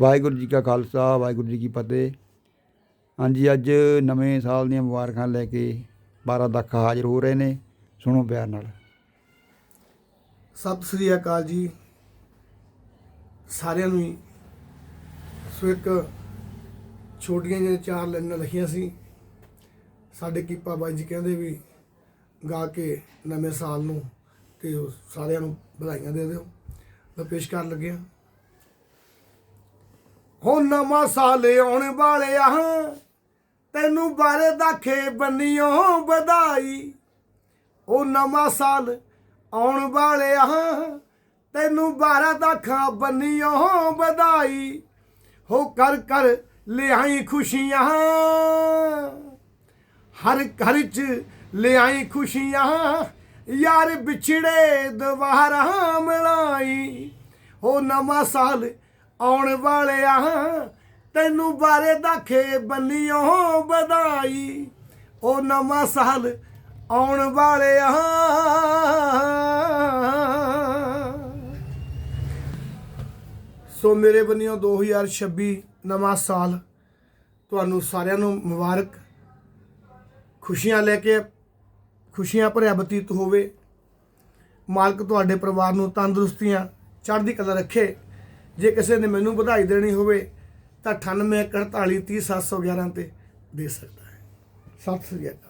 ਵਾਹਿਗੁਰੂ ਜੀ ਕਾ ਖਾਲਸਾ, ਵਾਹਿਗੁਰੂ ਜੀ ਕੀ ਫਤਿਹ। ਹਾਂਜੀ, ਅੱਜ ਨਵੇਂ ਸਾਲ ਦੀਆਂ ਮੁਬਾਰਕਾਂ ਲੈ ਕੇ 12 ਲੱਖ ਹਾਜ਼ਰ ਹੋ ਰਹੇ ਨੇ। ਸੁਣੋ ਪਿਆਰ ਨਾਲ। ਸਤਿ ਸ੍ਰੀ ਅਕਾਲ ਜੀ। ਸਾਰਿਆਂ ਨੂੰ ਹੀ। ਸੋ ਇੱਕ ਛੋਟੀਆਂ ਜਿਹੀਆਂ ਚਾਰ ਲਾਈਨਾਂ ਲਿਖੀਆਂ ਸੀ। ਸਾਡੇ ਕੀਪਾ ਬਾਈ ਜੀ ਕਹਿੰਦੇ ਵੀ ਗਾ ਕੇ ਨਵੇਂ ਸਾਲ ਨੂੰ ਤੇ ਸਾਰਿਆਂ ਨੂੰ ਵਧਾਈਆਂ ਦੇ ਦਿਓ। ਮੈਂ ਪੇਸ਼ ਕਰਨ ਲੱਗਿਆ। ਹੋ ਨਵਾਂ ਸਾਲ ਆਉਣ ਵਾਲਿਆ ਤੈਨੂੰ ਬਾਰੇ ਦਾਖੇ ਬੰਨਿਓ ਵਧਾਈ। ਉਹ ਨਵਾਂ ਸਾਲ ਆਉਣ ਵਾਲਿਆ ਤੈਨੂੰ ਬਾਰਾਂ ਦਾਖਾਂ ਬੰਨਿਓ ਵਧਾਈ। ਹੋ ਕਰ ਕਰ ਲਿਆਈ ਖੁਸ਼ੀਆਂ ਹਰ ਘਰ ਚ ਲਿਆਈ ਖੁਸ਼ੀਆਂ ਯਾਰ ਵਿਛੜੇ ਦੁਬਾਰਾ ਮਿਲਾਈ। ਹੋ ਨਵਾਂ ਸਾਲ ਆਉਣ ਵਾਲਿਆ, ਤੈਨੂੰ ਬਾਰੇ ਦਾਖੇ ਬੰਨਿਓ ਵਧਾਈ। ਉਹ ਨਵਾਂ ਸਾਲ ਆਉਣ ਵਾਲਿਆ। ਸੋ ਮੇਰੇ ਬੰਨਿਓ 2026 ਨਵਾਂ ਸਾਲ ਤੁਹਾਨੂੰ ਸਾਰਿਆਂ ਨੂੰ ਮੁਬਾਰਕ। ਖੁਸ਼ੀਆਂ ਲੈ ਕੇ ਖੁਸ਼ੀਆਂ ਭਰਿਆ ਬਤੀਤ ਹੋਵੇ। ਮਾਲਕ ਤੁਹਾਡੇ ਪਰਿਵਾਰ ਨੂੰ ਤੰਦਰੁਸਤੀਆਂ, ਚੜ੍ਹਦੀ ਕਲਾ ਰੱਖੇ। ਜੇ ਕਿਸੇ ਨੇ ਮੈਨੂੰ ਵਧਾਈ ਦੇਣੀ ਹੋਵੇ, ਤਾਂ 98 41 30 711 ਤੇ ਦੇ ਸਕਦਾ ਹੈ। ਸਤਿ ਸ੍ਰੀ ਅਕਾਲ